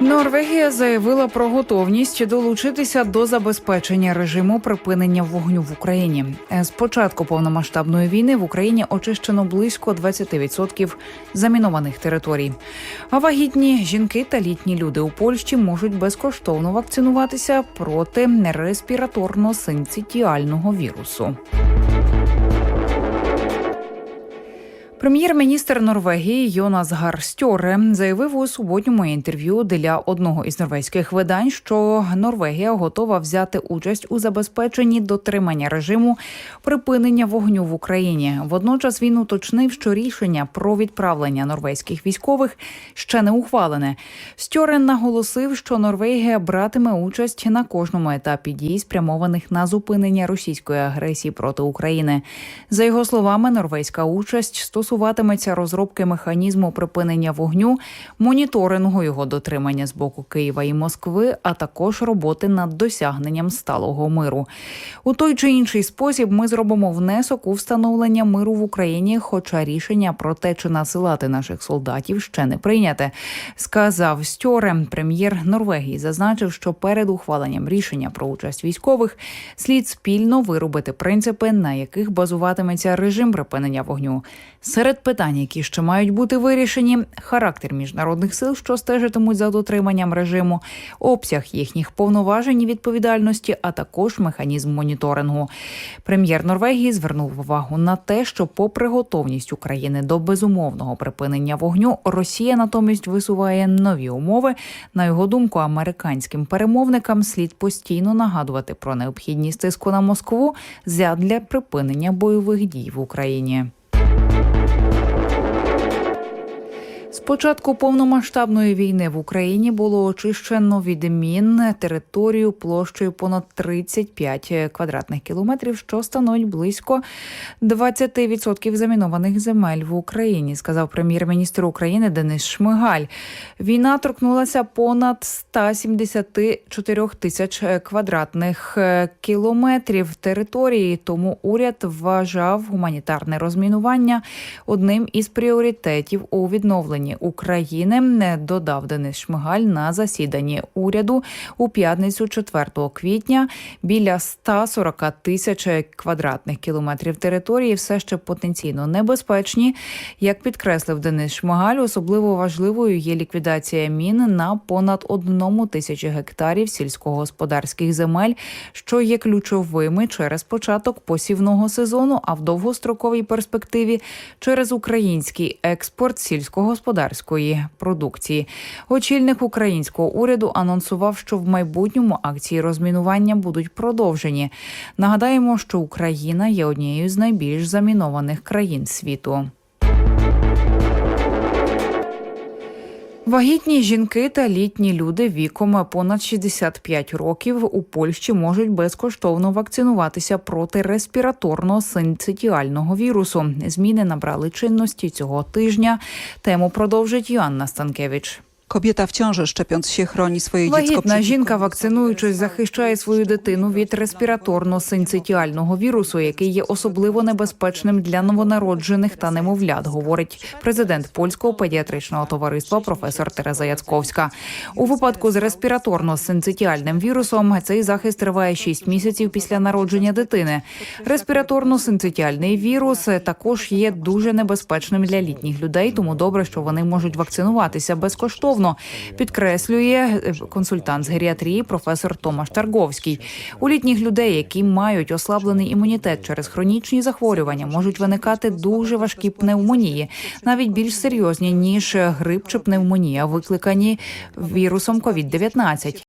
Норвегія заявила про готовність долучитися до забезпечення режиму припинення вогню в Україні. З початку повномасштабної війни в Україні очищено близько 20% замінованих територій. А вагітні жінки та літні люди у Польщі можуть безкоштовно вакцинуватися проти респіраторно-синцитіального вірусу. Прем'єр-міністр Норвегії Йонас Гар Стьоре заявив у суботньому інтерв'ю для одного із норвезьких видань, що Норвегія готова взяти участь у забезпеченні дотримання режиму припинення вогню в Україні. Водночас він уточнив, що рішення про відправлення норвезьких військових ще не ухвалене. Стьорен наголосив, що Норвегія братиме участь на кожному етапі дій, спрямованих на зупинення російської агресії проти України. За його словами, норвезька участь стосуватиметься розробки механізму припинення вогню, моніторингу його дотримання з боку Києва і Москви, а також роботи над досягненням сталого миру. У той чи інший спосіб ми зробимо внесок у встановлення миру в Україні, хоча рішення про те, чи насилати наших солдатів, ще не прийняте, сказав Стьоре. Прем'єр Норвегії зазначив, що перед ухваленням рішення про участь військових слід спільно виробити принципи, на яких базуватиметься режим припинення вогню. Серед питань, які ще мають бути вирішені, характер міжнародних сил, що стежитимуть за дотриманням режиму, обсяг їхніх повноважень і відповідальності, а також механізм моніторингу. Прем'єр Норвегії звернув увагу на те, що, попри готовність України до безумовного припинення вогню, Росія натомість висуває нові умови. На його думку, американським перемовникам слід постійно нагадувати про необхідність тиску на Москву задля припинення бойових дій в Україні. Початку повномасштабної війни в Україні було очищено від мін територію площею понад 35 квадратних кілометрів, що становить близько 20% замінованих земель в Україні, сказав прем'єр-міністр України Денис Шмигаль. Війна торкнулася понад 174 тисяч квадратних кілометрів території. Тому уряд вважав гуманітарне розмінування одним із пріоритетів у відновленні України. Додав Денис Шмигаль на засіданні уряду у п'ятницю 4 квітня. Біля 140 тисяч квадратних кілометрів території все ще потенційно небезпечні. Як підкреслив Денис Шмигаль, особливо важливою є ліквідація мін на понад одному тисячі гектарів сільськогосподарських земель, що є ключовими через початок посівного сезону, а в довгостроковій перспективі через український експорт сільськогосподарської продукції. Очільник українського уряду анонсував, що в майбутньому акції розмінування будуть продовжені. Нагадаємо, що Україна є однією з найбільш замінованих країн світу. Вагітні жінки та літні люди віком понад 65 років у Польщі можуть безкоштовно вакцинуватися проти респіраторно-синцитіального вірусу. Зміни набрали чинності цього тижня. Тему продовжить Йоанна Станкевич. Kobieta w ciąży szczepiąc się chroni swoje dziecko Вагітна жінка, вакцинуючись, захищає свою дитину від респіраторно-синцитіального вірусу, який є особливо небезпечним для новонароджених та немовлят, говорить президент польського педіатричного товариства професор Тереза Яцковська. У випадку з респіраторно-синцитіальним вірусом цей захист триває 6 місяців після народження дитини. Респіраторно-синцитіальний вірус також є дуже небезпечним для літніх людей, тому добре, що вони можуть вакцинуватися безкоштовно. Підкреслює е, консультант з геріатрії професор Томаш Тарговський. У літніх людей, які мають ослаблений імунітет через хронічні захворювання, можуть виникати дуже важкі пневмонії, навіть більш серйозні ніж грип чи пневмонія, викликані вірусом COVID-19.